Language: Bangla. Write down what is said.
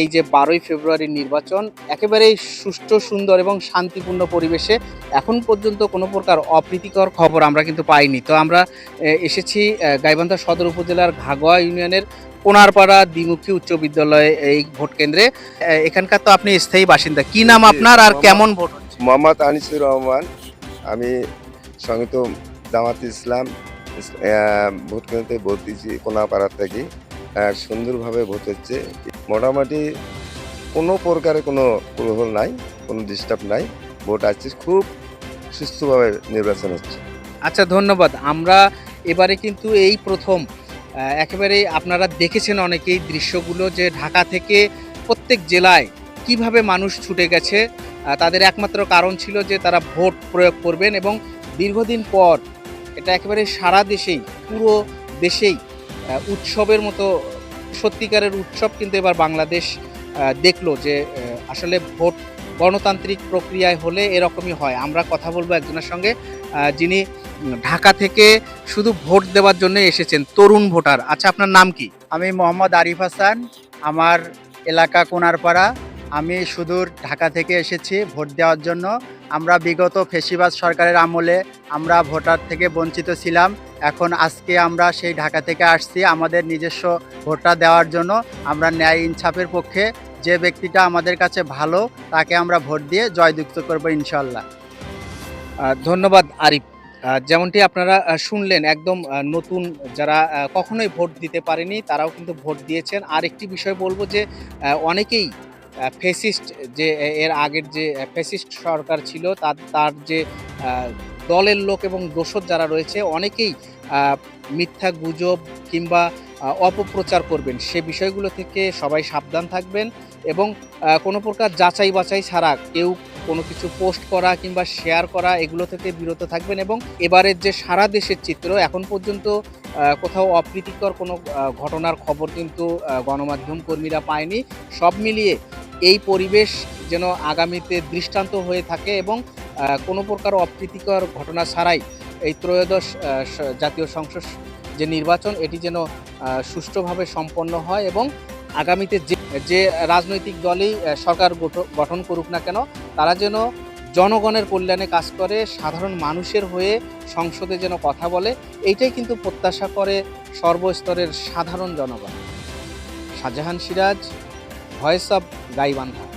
এই যে বারোই ফেব্রুয়ারির নির্বাচন একেবারেই সুষ্ঠু সুন্দর এবং শান্তিপূর্ণ পরিবেশে এখন পর্যন্ত কোনো প্রকার অপ্রীতিকর খবর আমরা কিন্তু পাইনি। তো আমরা এসেছি গাইবান্ধা সদর উপজেলার ঘাগোয়া ইউনিয়নের কোনারপাড়া দ্বিমুখী উচ্চ বিদ্যালয়ে এই ভোট কেন্দ্রে। এখানকার তো আপনি স্থায়ী বাসিন্দা। কি নাম আপনার আর কেমন ভোট? মোহাম্মদ আনিসুর রহমান। আমি সংযুক্ত জামাত ইসলাম ভোট কেন্দ্রে ভোট দিয়েছি কোনাপাড়ার থেকে। সুন্দরভাবে ভোট হচ্ছে। মোটামুটি কোনো প্রকারে কোনো প্রবল নাই, কোনো ডিস্টার্ব নাই। ভোট আসছে, খুব সুস্থভাবে নির্বাচন হচ্ছে। আচ্ছা ধন্যবাদ। আমরা এবারে কিন্তু এই প্রথম একেবারে আপনারা দেখেছেন অনেকেই দৃশ্যগুলো যে ঢাকা থেকে প্রত্যেক জেলায় কীভাবে মানুষ ছুটে গেছে। তাদের একমাত্র কারণ ছিল যে তারা ভোট প্রয়োগ করবেন এবং দীর্ঘদিন পর এটা একেবারে সারা দেশেই, পুরো দেশেই উৎসবের মতো সত্যিকারের উৎসব কিন্তু এবার বাংলাদেশ দেখল যে আসলে ভোট গণতান্ত্রিক প্রক্রিয়ায় হলে এরকমই হয়। আমরা কথা বলব একজনের সঙ্গে যিনি ঢাকা থেকে শুধু ভোট দেওয়ার জন্য এসেছেন, তরুণ ভোটার। আচ্ছা আপনার নাম কি? আমি মোহাম্মদ আরিফ হাসান, আমার এলাকা কোনারপাড়া। আমি সুদূর ঢাকা থেকে এসেছি ভোট দেওয়ার জন্য। আমরা বিগত ফেসিবাদ সরকারের আমলে আমরা ভোটার থেকে বঞ্চিত ছিলাম। এখন আজকে আমরা সেই ঢাকা থেকে আসছি আমাদের নিজস্ব ভোটটা দেওয়ার জন্য। আমরা ন্যায় ইনসাফের পক্ষে যে ব্যক্তিটা আমাদের কাছে ভালো, তাকে আমরা ভোট দিয়ে জয়যুক্ত করব ইনশাল্লাহ ধন্যবাদ আরিফ। যেমনটি আপনারা শুনলেন, একদম নতুন যারা কখনোই ভোট দিতে পারেনি, তারাও কিন্তু ভোট দিয়েছেন। আর একটি বিষয় বলব যে অনেকেই ফেসিস্ট যে এর আগের যে ফেসিস্ট সরকার ছিল, তার তার যে দলের লোক এবং দোষর যারা রয়েছে, অনেকেই মিথ্যা গুজব কিংবা অপপ্রচার করবেন। সে বিষয়গুলো থেকে সবাই সাবধান থাকবেন এবং কোনো প্রকার যাচাই বাছাই ছাড়া কেউ কোনো কিছু পোস্ট করা কিংবা শেয়ার করা, এগুলো থেকে বিরত থাকবেন এবং এবারের যে সারা দেশের চিত্র, এখন পর্যন্ত কোথাও অপ্রীতিকর কোনো ঘটনার খবর কিন্তু গণমাধ্যম কর্মীরা পায়নি। সব মিলিয়ে এই পরিবেশ যেন আগামীতে দৃষ্টান্ত হয়ে থাকে এবং কোনো প্রকার অপ্রীতিকর ঘটনা ছাড়াই এই ত্রয়োদশ জাতীয় সংসদ যে নির্বাচন, এটি যেন সুষ্ঠুভাবে সম্পন্ন হয় এবং আগামীতে যে যে রাজনৈতিক দলই সরকার গঠন করুক না কেন, তারা যেন জনগণের কল্যাণে কাজ করে, সাধারণ মানুষের হয়ে সংসদে যেন কথা বলে, এইটাই কিন্তু প্রত্যাশা করে সর্বস্তরের সাধারণ জনগণ। Shahjahan Siraj voice of Gaibandha